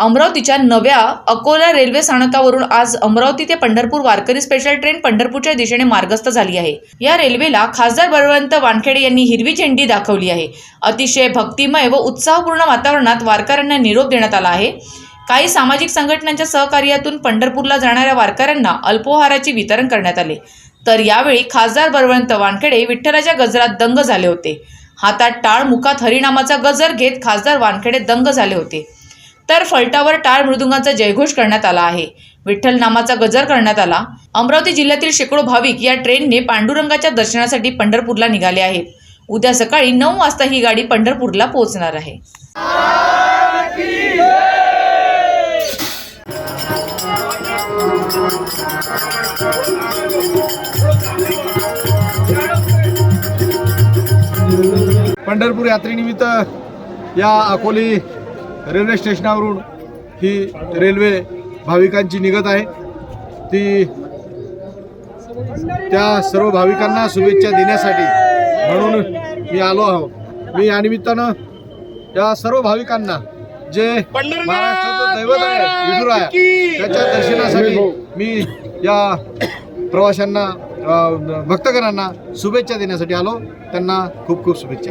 अमरावतीच्या नव्या अकोला रेल्वे स्थानकावरून आज अमरावती ते पंढरपूर वारकरी स्पेशल ट्रेन पंढरपूरच्या दिशेने मार्गस्थ झाली आहे. या रेल्वेला खासदार बळवंत वानखेडे यांनी हिरवी झेंडी दाखवली आहे. अतिशय भक्तिमय व उत्साहपूर्ण वातावरणात वारकऱ्यांना निरोप देण्यात आला आहे. काही सामाजिक संघटनांच्या सहकार्यातून पंढरपूरला जाणाऱ्या वारकऱ्यांना अल्पोहाराचे वितरण करण्यात आले. तर यावेळी खासदार बळवंत वानखेडे विठ्ठलाच्या गजरात दंग झाले होते. हातात टाळ मुखात हरिनामाचा गजर घेत खासदार वानखेडे दंग झाले होते. तर फलटावर टाळ मृदुंगांचा जयघोष करण्यात आला आहे. विठ्ठल नामाचा गजर करण्यात आला. अमरावती जिल्ह्यातील शेकडो भाविक या ट्रेनने पांडुरंगाच्या दर्शनासाठी पंढरपूरला निघाले आहेत. उद्या सकाळी नऊ वाजता ही गाडी पंढरपूरला पोहोचणार आहे. पंढरपूर यात्रेनिमित्त या अकोली रेल्वे स्टेशनावरून ही रेल्वे भाविकांची निघत आहे. ती त्या सर्व भाविकांना शुभेच्छा देण्यासाठी म्हणून मी आलो आहो. मी या निमित्तानं या सर्व भाविकांना जे महाराष्ट्राचं दैवत आहे विदुराया त्याच्या दर्शनासाठी मी या प्रवाशांना भक्तगणांना शुभेच्छा देण्यासाठी आलो. त्यांना खूप खूप शुभेच्छा.